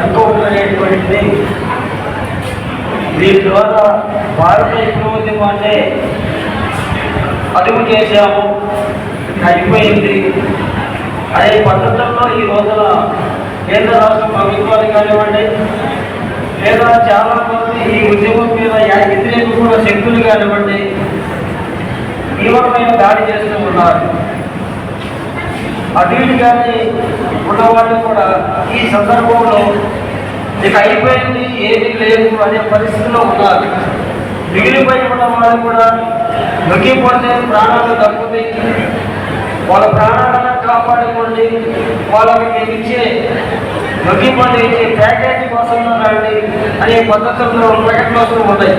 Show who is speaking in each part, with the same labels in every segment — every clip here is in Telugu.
Speaker 1: ఎంతో దీని ద్వారా భారత విప్లవోద్యమాన్ని అదుపు చేశాము అయిపోయింది. అదే పద్ధతుల్లో ఈ రోజున కేంద్ర రాష్ట్ర ప్రభుత్వాలు కానివ్వండి లేదా చాలా మంది ఈ ఉద్యమం మీద వ్యతిరేక కూడా శక్తులు కానివ్వండి తీవ్రమైన దాడి చేస్తూ ఉన్నారు. అటు ఇటు కానీ ఉన్నవాళ్ళు కూడా ఈ సందర్భంలో ఇక అయిపోయింది ఏది లేదు అనే పరిస్థితిలో ఉన్నారు. మిగిలిపోయి ఉన్న వాళ్ళు కూడా నొక్కిపోతే ప్రాణాలు తప్పుతాయి. వాళ్ళ ప్రాణాలను కాపాడుకోండి. వాళ్ళకి నేను ఇచ్చే నొక్కిపోతే ఇచ్చే ప్యాకేజీ కోసం రండి అనే పద్ధతుల్లో ప్రకటనలు వస్తూ ఉన్నాయి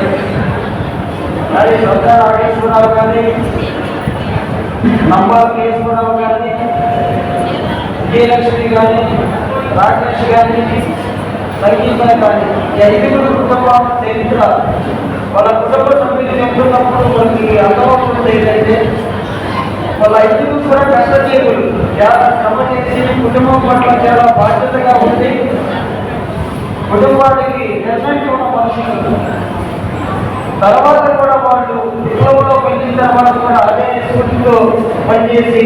Speaker 1: కానీ సొంత నాగేశ్వరరావు కానీ నంబర్ కేశవరావు కానీ విజయలక్ష్మి కానీ రాకేష్ కానీ సంగీత కానీ ఈ ఐదుగురు కుటుంబాల చరిత్ర వాళ్ళ కుటుంబ సభ్యులు చెప్తున్నప్పుడు మనకి అర్థమవుతుంది ఏంటంటే వాళ్ళ ఐదుగురు కూడా కష్టజీవులు చాలా శ్రమ చేసి కుటుంబం పట్ల చాలా బాధ్యతగా ఉండి కుటుంబానికి నిర్ణయించి ఉన్న మనుషులు. తర్వాత కూడా వాళ్ళు విప్లవంలో వెళ్ళిన తర్వాత కూడా అదే స్ఫూర్తితో పనిచేసి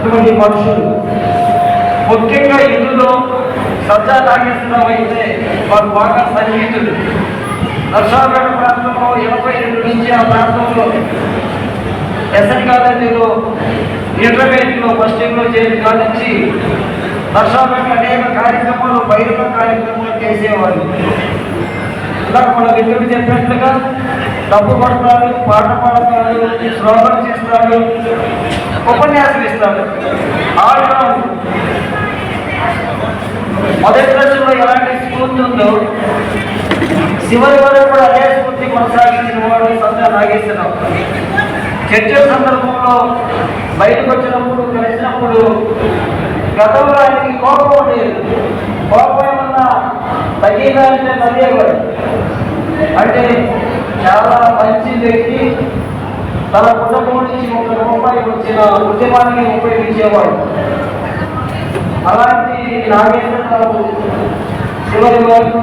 Speaker 1: అటువంటి మనుషులు. ముఖ్యంగా ఇందులో సజ్జా నాగేశ్వరరావు అయితే వారు బాగా సంగీతులు. నర్సాపేట ప్రాంతంలో ఎనభై రెండు నుంచి ఆ ప్రాంతంలో ఎస్ఎన్ కాలేజీలో ఇంటర్మీడియట్లో ఫస్ట్ ఇయర్లో చేరి కానించి నర్సాపేట అనేక కార్యక్రమాలు బహిరంగ కార్యక్రమాలు చేసేవారు. ఇలా మన మిత్రుడు చెప్పినట్లుగా డబ్బు పడతారు పాట పాడతారు శ్లోకం చేస్తారు. ఉపన్యాసం ఇస్తాడు ఆడుతూ మొదటి రోజుల్లో ఎలాంటి స్ఫూర్తి ఉందో చివరి వరకు కూడా అదే స్ఫూర్తి కొనసాగించిన వాడు సంద్ర నాగేశ్వరరావు. చర్చ సందర్భంలో బయటకు వచ్చినప్పుడు కలిసినప్పుడు గతంలో ఆయనకి కోపం ఉండేది కోపం ఏమన్నా తగ్గిందంటే తగ్గేవాడు. అంటే చాలా మంచి వ్యక్తి తన కుటుంబం నుంచి ఒక రూపాయి వచ్చిన ఉద్యమాన్ని ఉపయోగించేవాడు. అలాంటి నాగేశ్వరరావు చివరి వరకు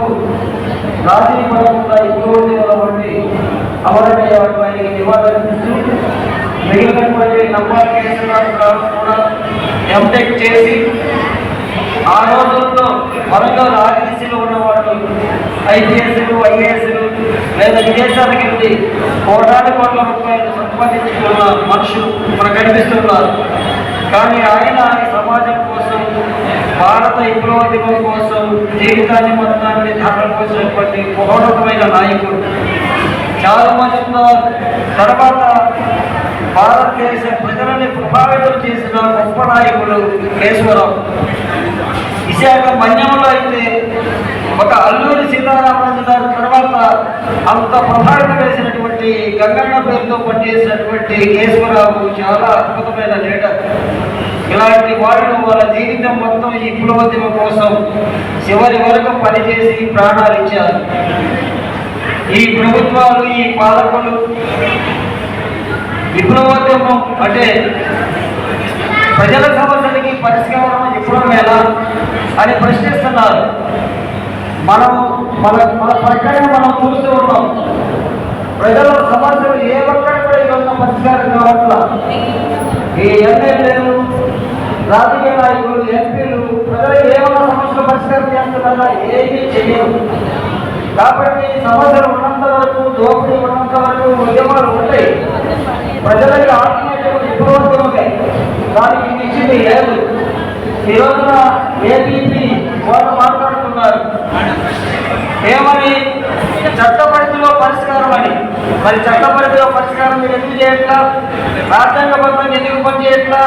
Speaker 1: రాజీ పడకుండా ఎక్కువ వంటి అమరయ్యేవాడు ఆయనకి నివాళులర్పిస్తూ మిగిలినటువంటి నంబర్ కేసురావు కూడా ఎంటెక్ చేసి ఆ రోజుల్లో వరంగల్ ఆర్టీసీలో ఉన్నవాళ్ళు ఐపీఎస్లు ఐఏఎస్లు లేదా విదేశాలకు వెళ్ళి కోటాది కోట్ల రూపాయలు సంపాదించుకున్న మనుషులు మనకు కనిపిస్తున్నారు. కానీ ఆయన ఈ సమాజం కోసం భారత విప్లవోద్యమం కోసం జీవితాన్ని మొత్తాన్ని ధారణ కోసినటువంటి మహోన్నతమైన నాయకుడు. చాలామంది ఉన్నారు. తర్వాత భారతదేశ ప్రజలని ప్రభావితం చేసిన గొప్ప నాయకుడు కేశవరావు. విశాఖ మన్యంలో అయితే ఒక అల్లూరి సీతారామరాజు గారు తర్వాత అంత ప్రభావితం వేసినటువంటి గంగన్న పేరుతో పనిచేసినటువంటి కేశవరావు చాలా అద్భుతమైన లీడర్. ఇలాంటి వాళ్ళు వాళ్ళ జీవితం మొత్తం ఈ విప్లవోద్యమం కోసం చివరి వరకు పనిచేసి ప్రాణాలు ఇచ్చారు. ఈ ప్రభుత్వాలు ఈ పాలకులు విప్లవోద్యమం అంటే ప్రజల సమస్యలకి పరిష్కారం ఇవ్వడం ఎలా అని ప్రశ్నిస్తున్నారు. మనం మన మన ప్రక్కనే మనం చూస్తూ ఉన్నాం. ప్రజల సమస్యలు ఏ ఒక్కటి కూడా ఇవన్న పరిష్కారం కావట్ల. ఈ ఎమ్మెల్యేలు రాజకీయ నాయకులు ఎంపీలు ప్రజలకు ఏమైనా సమస్యలు పరిష్కారం చేస్తున్నారా ఏమీ చేయరు. కాబట్టి సమస్యలు ఉన్నంత వరకు దోపిడీ ఉన్నంత వరకు ఉద్యమాలు ఉంటాయి. ప్రజలకి ఆత్మీయతలు ఇప్పుడు వరకు ఉంటాయి. దానికి ఇచ్చింది లేదు ఈ రోజున ఏపీపీ వాళ్ళు మాట్లాడుతున్నారు ఏమని? చట్ట పరిధిలో పరిష్కారం అని. మరి చట్ట పరిధిలో పరిష్కారం మీరు ఎందుకు చేయట్లా? రాజ్యాంగబద్ధంగా ఎందుకు పనిచేయట్లా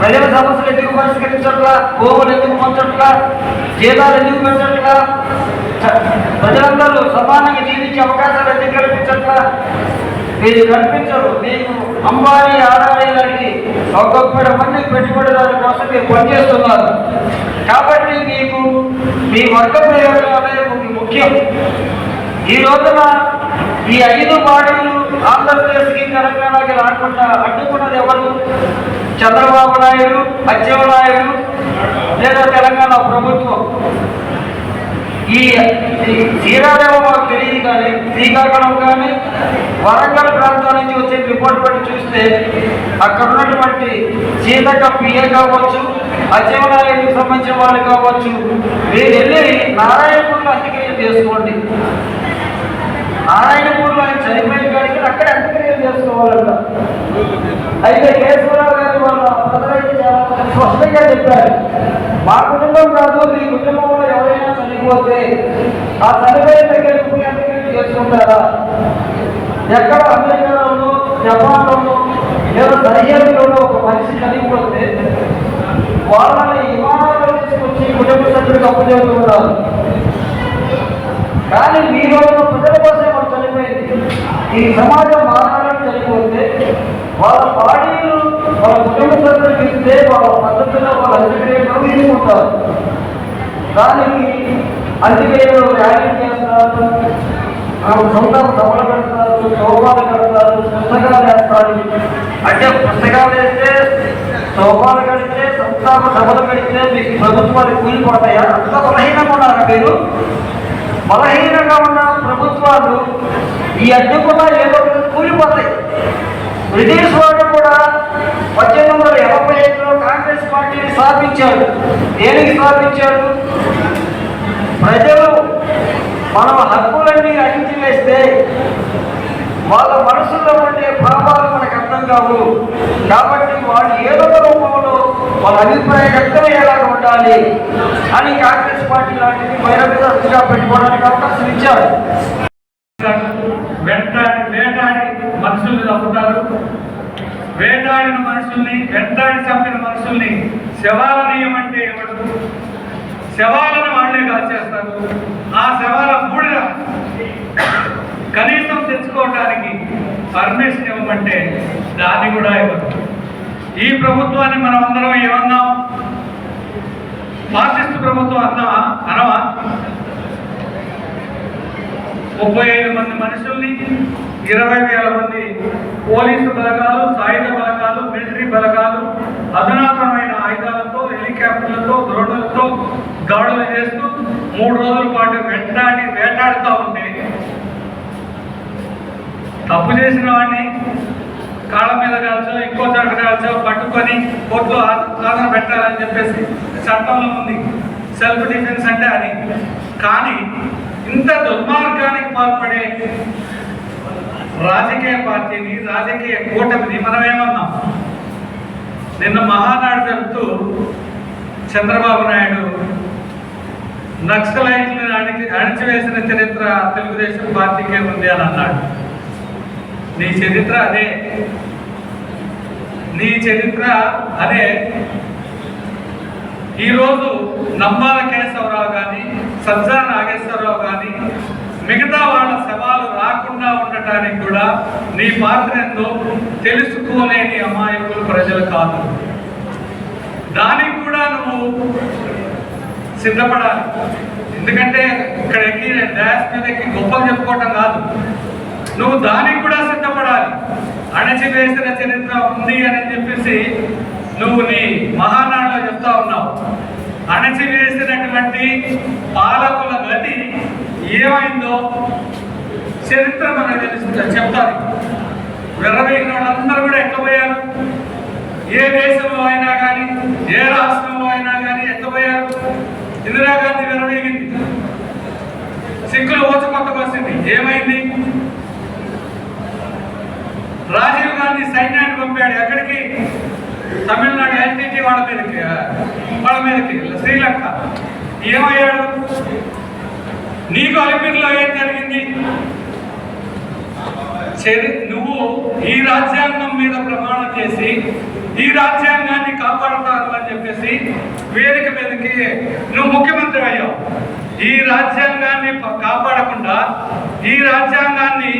Speaker 1: ప్రజల సమస్యలు ఎందుకు పరిష్కరించట్లా? భూములు ఎందుకు పంచట్లా జీతాలు ఎందుకు పెంచట్లా ప్రజలందరూ సమానంగా జీవించే అవకాశాలు ఎందుకు కల్పించట్లా? మీరు కనిపించరు మీకు అంబానీ ఆడవాళ్ళకి ఒక్కొక్కడు మంది పెట్టుబడిదారుల కోసం మీరు పనిచేస్తున్నారు కాబట్టి మీకు మీ వర్గ ప్రయోజనం అనేది ముఖ్యం ఈ రోజున ఈ ఐదు పార్టీలు ఆంధ్రప్రదేశ్కి తెలంగాణకి రాకుండా అడ్డుకున్నది ఎవరు చంద్రబాబు నాయుడు అజ్జవ నాయుడు లేదా తెలంగాణ ప్రభుత్వం ఈ శ్రీరాదేవ కానీ శ్రీకాకుళం కానీ వరంగల్ ప్రాంతం నుంచి వచ్చే రిపోర్ట్ బట్టి చూస్తే అక్కడ ఉన్నటువంటి సీతక్క పిఏ కావచ్చు అచ్చెవనాయుడికి సంబంధించిన వాళ్ళు కావచ్చు మీరు వెళ్ళి నారాయణపూర్లో అంత్యక్రియలు చేసుకోండి. నారాయణపూర్లో ఆయన చనిపోయిన కాడికి అక్కడ అంత్యక్రియలు చేసుకోవాలంట. అయితే కేశవరావు గారి వాళ్ళ ప్రజలైతే చాలా స్పష్టంగా చెప్పారు. మా కుటుంబం కాదు మీ కుటుంబంలో ఎవరైనా చనిపోతే ఆ చనిపోయిన దగ్గర చేసుకుంటారా? ఎక్కడ అమెరికాలోనూ జపాన్లోనూ లేదా సరిహద్దులోనూ ఒక మనిషి చనిపోతే వాళ్ళని విమానాలు తీసుకొచ్చి కుటుంబ సభ్యులకు అప్పచెబుతున్నారు కానీ మీ రోజున ప్రజల కోసం మనం చనిపోయింది. ఈ సమాజం మారాలని చనిపోతే వాళ్ళ బాడీలు వాళ్ళ కుటుంబ సభ్యులకు ఇస్తే వాళ్ళ పద్ధతిలో వాళ్ళ అంత్యక్రియలు తీసుకుంటారు. దానికి అంత్యక్రియలు ర్యాలీ చేస్తారు? ఆ సొంత సభలు పెడతారు శోభాలు కడతారు పుస్తకాలు వేస్తారు. అంటే పుస్తకాలు వేస్తే శోభాలు కడితే సంతాప సభలు పెడితే మీకు ప్రభుత్వాలు కూలిపోతాయా? అంత బలహీనంగా ఉన్నారా మీరు? బలహీనంగా ఉన్న ప్రభుత్వాలు ఈ అడ్డు కూడా ఏదో కూలిపోతాయి. బ్రిటిష్ వాడు కూడా పద్దెనిమిది వందల ఎనభై ఐదులో కాంగ్రెస్ పార్టీని స్థాపించారు. దేనికి స్థాపించారు? ప్రజలు మనం హక్కులన్నీ అణిచివేస్తే వాళ్ళ మనసుల్లో ఉండే భావాలు మనకు అర్థం కావు. కాబట్టి వాళ్ళు ఏదో రూపంలో వాళ్ళ అభిప్రాయం వ్యక్తమయ్యేలాగా ఉండాలి అని కాంగ్రెస్ పార్టీ లాంటిది బహిరంగంగా పెట్టుకోవడానికి అవకాశం ఇచ్చారు.
Speaker 2: వెంటాడి వేటాడి మనుషుల్ని చంపుతారు వేటాడిన మనుషుల్ని వెంటాడి చంపిన మనుషుల్ని శవాలనీయమంటే ఎవరు? శవాలను వాళ్ళే కాల్చేస్తారు. ఆ శవాల బూడిద కనీసం తెచ్చుకోవడానికి పర్మిషన్ ఇవ్వమంటే దాన్ని కూడా ఇవ్వదు ఈ ప్రభుత్వాన్ని మనం అందరం ఏమన్నాం? ఫాసిస్ట్ ప్రభుత్వం అన్నావా అనవా? ముప్పై ఐదు మంది మనుషుల్ని ఇరవై వేల మంది పోలీసు బలగాలు సాయుధ బలగాలు మిలిటరీ బలగాలు అధునాతనమైన ఆయుధాలతో హెలికాప్టర్లతో ద్రోణులతో దాడులు చేస్తూ మూడు రోజుల పాటు వెంటాడి వేటాడుతూ ఉంటే తప్పు చేసిన వాడిని కాళ్ళ మీద కాల్చో ఇంకో చోట కాల్చో పట్టుకొని కోర్టులో ఆధార పెట్టాలని చెప్పేసి చట్టంలో ఉంది. సెల్ఫ్ డిఫెన్స్ అంటే అది. కానీ ఇంత దుర్మార్గానికి పాల్పడే రాజకీయ పార్టీని రాజకీయ కూటమిని మనం ఏమన్నాం? నిన్న మహానాడు జరుపుతూ చంద్రబాబు నాయుడు నక్సలైట్లను అణిచి అణిచివేసిన చరిత్ర తెలుగుదేశం పార్టీకే ఉంది అని అన్నాడు. నీ చరిత్ర అదే. నీ చరిత్ర అదే. ఈరోజు నమ్మాల కేశవరావు కానీ సజ్జా నాగేశ్వరరావు కానీ మిగతా వాళ్ళ సవాలు రాకుండా ఉండటానికి కూడా నీ పాత్ర ఎంతో తెలుసుకోలేని అమాయకులు ప్రజలు కాదు దానికి కూడా నువ్వు సిద్ధపడాలి. ఎందుకంటే ఇక్కడ ఎక్కి డాష్ మీద ఎక్కి గొప్పలు చెప్పుకోవటం కాదు. నువ్వు దానికి కూడా సిద్ధపడాలి. అణచివేసిన చరిత్ర ఉంది అని చెప్పేసి నువ్వు నీ మహానాడులో చెప్తా ఉన్నావు. అణచివేసినటువంటి పాలకుల గతి ఏమైందో చరిత్ర మనకు తెలుస్తుంది చెప్తారు విర్రవేగిన వాళ్ళందరూ కూడా ఎట్లా పోయారు? ఏ దేశంలో అయినా కానీ ఏ రాష్ట్రంలో అయినా కానీ ఎట్లా పోయారు? ఇందిరాగాంధీ విర్రవేగింది సిక్కులు ఓచపక్క వచ్చింది ఏమైంది? రాజీవ్ గాంధీ సైన్యాన్ని పంపాడు. ఎక్కడికి? తమిళనాడు ఎన్టీటీ వాళ్ళ మీదకి వాళ్ళ మీదకి శ్రీలంక. ఏమయ్యాడు? నీకు అలిపిరిలో ఏం జరిగింది? నువ్వు ఈ రాజ్యాంగం మీద ప్రమాణం చేసి ఈ రాజ్యాంగాన్ని కాపాడతాను అని చెప్పేసి వేదిక మీదకి నువ్వు ముఖ్యమంత్రి అయ్యావు. ఈ రాజ్యాంగాన్ని కాపాడకుండా ఈ రాజ్యాంగాన్ని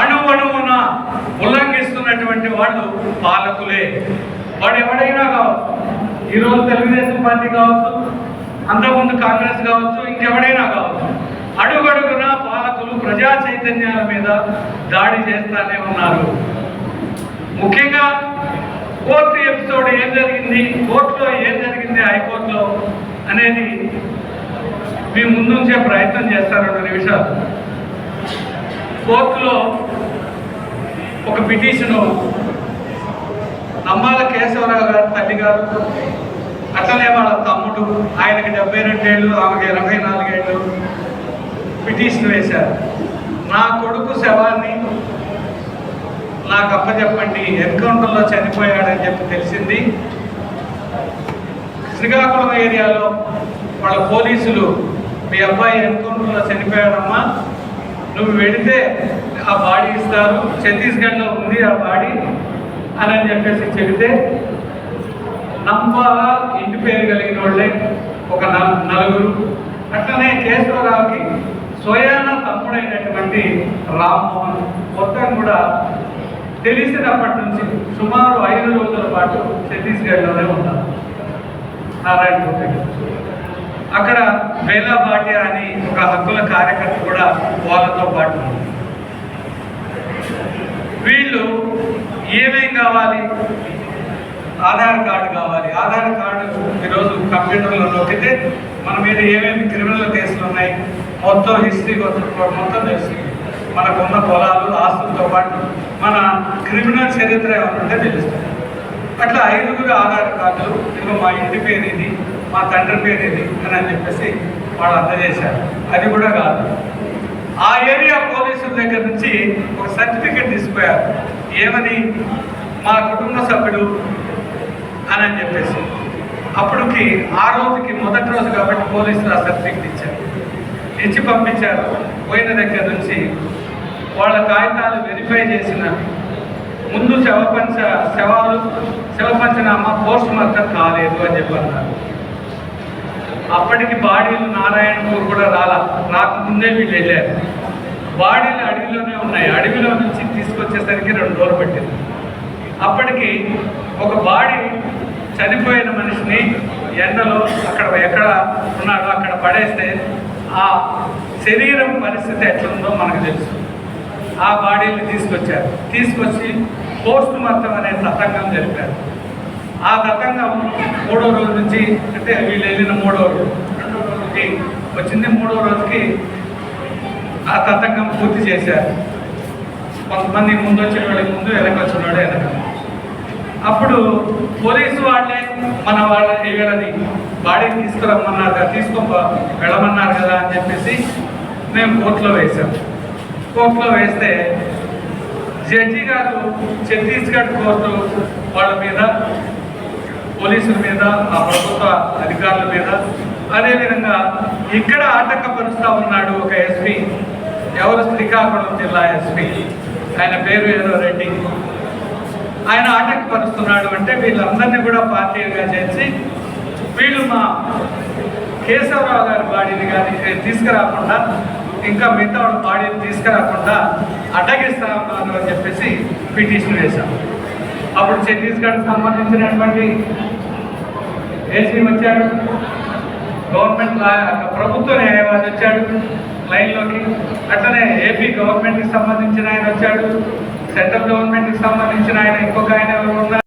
Speaker 2: అణువణువున ఉల్లంఘిస్తున్నటువంటి వాళ్ళు పాలకులే. వాడు ఎవడైనా కావచ్చు. ఈరోజు తెలుగుదేశం పార్టీ కావచ్చు అంతకుముందు కాంగ్రెస్ కావచ్చు ఇంకెవడైనా కావచ్చు. అడుగడుగున పాలకులు ప్రజా చైతన్యాల మీద దాడి చేస్తానే ఉన్నారు. ముఖ్యంగా కోర్టు ఎపిసోడ్ ఏం జరిగింది? కోర్టులో ఏం జరిగింది హైకోర్టులో అనేది మీ ముందుంచే ప్రయత్నం చేస్తారు రెండు నిమిషాలు. కోర్టులో ఒక పిటిషను అమ్మాల కేశవరావు గారు తల్లి గారు అట్లనే వాళ్ళ తమ్ముడు ఆయనకి డెబ్బై రెండేళ్ళు ఆమెకి ఇరవై నాలుగేళ్ళు పిటిషన్ వేశారు. నా కొడుకు శవాన్ని నాకు అప్పచెప్పండి. ఎన్కౌంటర్లో చనిపోయాడని చెప్పి తెలిసింది. శ్రీకాకుళం ఏరియాలో వాళ్ళ పోలీసులు మీ అబ్బాయి ఎన్కౌంటర్లో చనిపోయాడమ్మా. నువ్వు వెళితే ఆ బాడీ ఇస్తారు. ఛత్తీస్గఢ్లో ఉంది ఆ బాడీ అని అని చెప్పేసి చెబితే నంబాల ఇంటి పేరు కలిగిన వాళ్ళే ఒక నల్- నలుగురు. అట్లనే కేశవరావుకి స్వయాన తమ్ముడైనటువంటి రామ్మోహన్. మొత్తం కూడా తెలిసినప్పటి నుంచి సుమారు ఐదు రోజుల పాటు ఛత్తీస్గఢ్లోనే ఉన్నారు నారాయణపూర్ అక్కడ బేలా భాటియా అని ఒక హక్కుల కార్యకర్త కూడా వాళ్ళతో పాటు వీళ్ళు ఏమేం కావాలి? ఆధార్ కార్డు కావాలి. ఆధార్ కార్డు ఈరోజు కంప్యూటర్లో నొక్కితే మన మీద ఏమేమి క్రిమినల్ కేసులు ఉన్నాయి? మొత్తం హిస్టరీ మొత్తం తెలుస్తుంది మనకున్న పొలాలు ఆస్తులతో పాటు మన క్రిమినల్ చరిత్ర ఏమైనా తెలుస్తుంది. అట్లా ఐదుగురు ఆధార్ కార్డులు ఇదిగో మా ఇంటి పేరు ఇది మా తండ్రి పేరు ఇది అని చెప్పేసి వాళ్ళు అందజేశారు. అది కూడా కాదు. ఆ ఏరియా పోలీసుల దగ్గర నుంచి ఒక సర్టిఫికెట్ తీసుకుపోయారు. ఏమని? మా కుటుంబ సభ్యుడు అని అని చెప్పేసి. అప్పటికి ఆ రోజుకి మొదటి రోజు కాబట్టి పోలీసులు ఆ సర్టిఫికెట్ ఇచ్చారు. ఇచ్చి పంపించారు. పోయిన దగ్గర నుంచి వాళ్ళ కాగితాలు వెరిఫై చేసిన ముందు శవపంచ శవాలు శవపంచనామా పోస్ట్ మార్టం కాలేదు అని చెప్పి అన్నారు అప్పటికి బాడీలు నారాయణపూర్ కూడా రాలా. ముందే వీళ్ళు వెళ్ళారు. బాడీలు అడవిలోనే ఉన్నాయి. అడవిలో నుంచి తీసుకొచ్చేసరికి రెండు రోజులు పట్టింది. అప్పటికి ఒక బాడీ చనిపోయిన మనిషిని ఎండలో అక్కడ ఎక్కడ ఉన్నాడో అక్కడ పడేస్తే ఆ శరీరం పరిస్థితి ఎట్లుందో మనకు తెలుసు. ఆ బాడీని తీసుకొచ్చారు. తీసుకొచ్చి పోస్ట్ మార్టం అనే తతంగం జరిపారు. ఆ తతంగం మూడో రోజు నుంచి అంటే వీళ్ళు వెళ్ళిన మూడో రోజు రెండో రోజుకి వచ్చింది మూడో రోజుకి ఆ తతంగం పూర్తి చేశారు. కొంతమంది ముందు వచ్చిన వాళ్ళకి ముందు వెనక వచ్చిన వాడు వెనక. అప్పుడు పోలీసు వాళ్ళే మన వాళ్ళ వీళ్ళని బాడీని తీసుకురమ్మన్నారు కదా తీసుకో వెళ్ళమన్నారు కదా అని చెప్పేసి మేము కోర్టులో వేశాము కోర్టులో వేస్తే జడ్జి గారు ఛత్తీస్గఢ్ కోర్టు వాళ్ళ మీద పోలీసుల మీద ఆ ప్రభుత్వ అధికారుల మీద. అదేవిధంగా ఇక్కడ ఆటంకపరుస్తూ ఉన్నాడు ఒక ఎస్పీ ఎవరు శ్రీకాకుళం జిల్లా ఎస్పీ. ఆయన పేరు ఏదో రెడ్డి. ఆయన ఆటంకపరుస్తున్నాడు అంటే వీళ్ళందరినీ కూడా పార్టీగా చేసి వీళ్ళు మా కేశవరావు గారి బాడీని కానీ తీసుకురాకుండా ఇంకా మిగతా వాళ్ళ బాడీని తీసుకురాకుండా అడ్డగిస్తా ఉన్నారు అని చెప్పేసి పిటిషన్ వేశాం. అప్పుడు ఛత్తీస్గఢ్ సంబంధించినటువంటి ఏసీ వచ్చాడు. గవర్నమెంట్ ప్రభుత్వ న్యాయవాది వచ్చాడు. లైన్లోకి. అట్లనే ఏపీ గవర్నమెంట్కి సంబంధించిన ఆయన వచ్చాడు. సెంట్రల్ గవర్నమెంట్కి సంబంధించిన ఆయన ఇంకొక ఆయన ఉన్నారు.